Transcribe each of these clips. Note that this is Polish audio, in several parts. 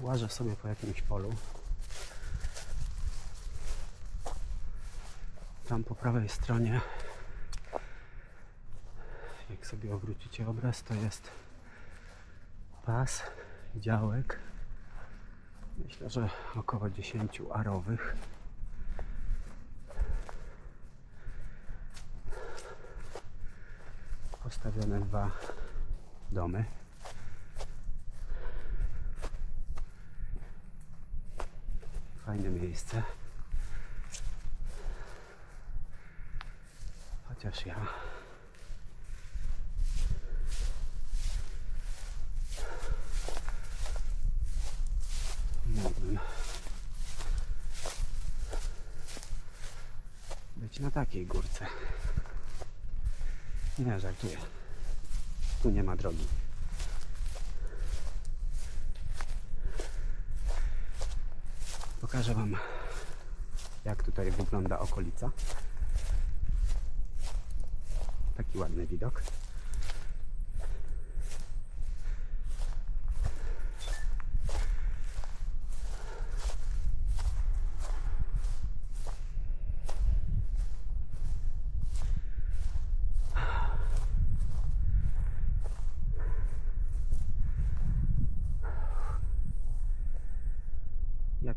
łażę sobie po jakimś polu. Tam po prawej stronie, jak sobie obrócicie obraz, to jest pas działek. Myślę, że około 10 arowych. Postawione dwa domy. Fajne miejsce. Chociaż ja mógłbym być na takiej górce. Nie, żartuję. Tu nie ma drogi. Pokażę Wam, jak tutaj wygląda okolica. Taki ładny widok.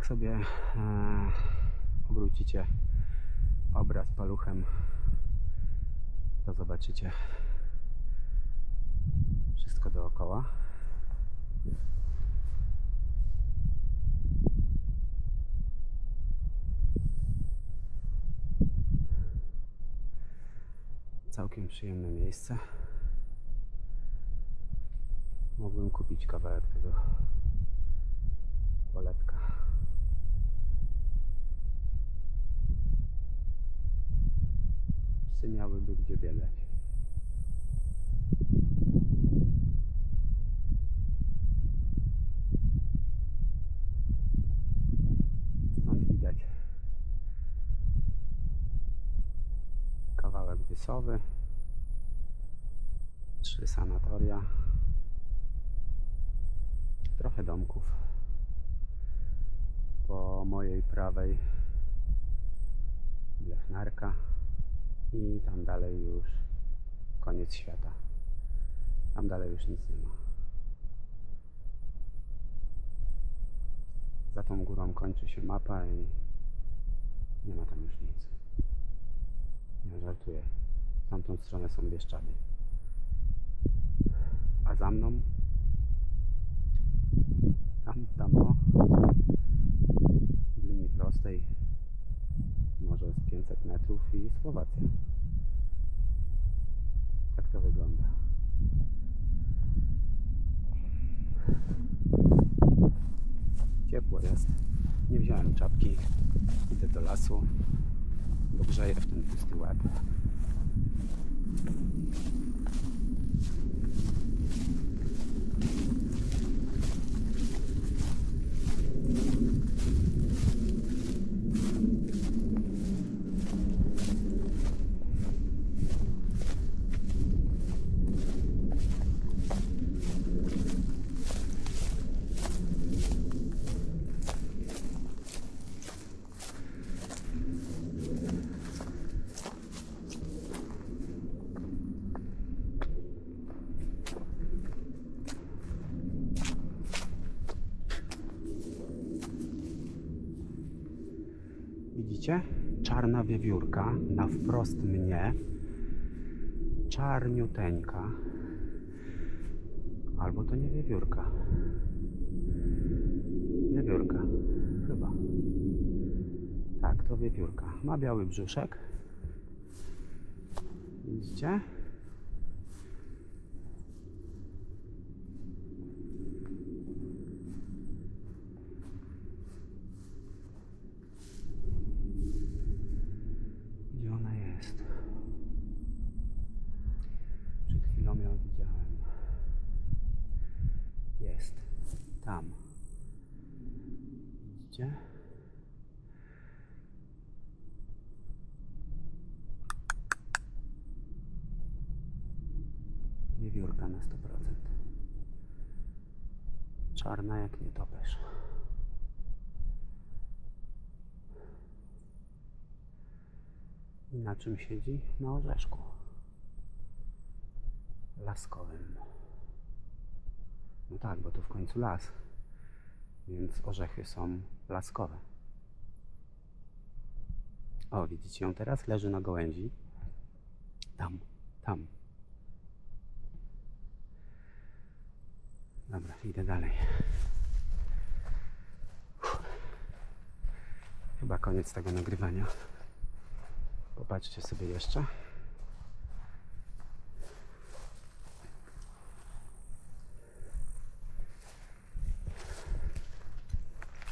Jak sobie e, obrócicie obraz paluchem, to zobaczycie wszystko dookoła. Całkiem przyjemne miejsce. Mógłbym kupić kawałek tego poletka. Psy miałyby gdzie biegać. Stąd widać kawałek Wysowy, trzy sanatoria, trochę domków. Po mojej prawej blechnarka i tam dalej już koniec świata. Tam dalej już nic nie ma. Za tą górą kończy się mapa i nie ma tam już nic. Nie żartuję. W tamtą stronę są Bieszczady. A za mną tam, tam o w linii prostej 500 metrów i Słowacja. Tak to wygląda. Ciepło jest. Nie wziąłem czapki. Idę do lasu, bo grzeje w ten pusty łeb. Widzicie? Czarna wiewiórka na wprost mnie. Czarniuteńka. Albo to nie wiewiórka. Wiewiórka. Chyba. Tak, to wiewiórka. Ma biały brzuszek. Widzicie? Gdzie ona jest? Przed chwilą ją widziałem. Jest. Tam. Widzicie? Wiewiórka na 100%. Czarna jak nietoperz. I na czym siedzi? Na orzeszku. Laskowym. No tak, bo to w końcu las. Więc orzechy są laskowe. O, widzicie ją teraz? Leży na gałęzi. Tam, tam. Dobra, idę dalej. Chyba koniec tego nagrywania. Popatrzcie sobie jeszcze.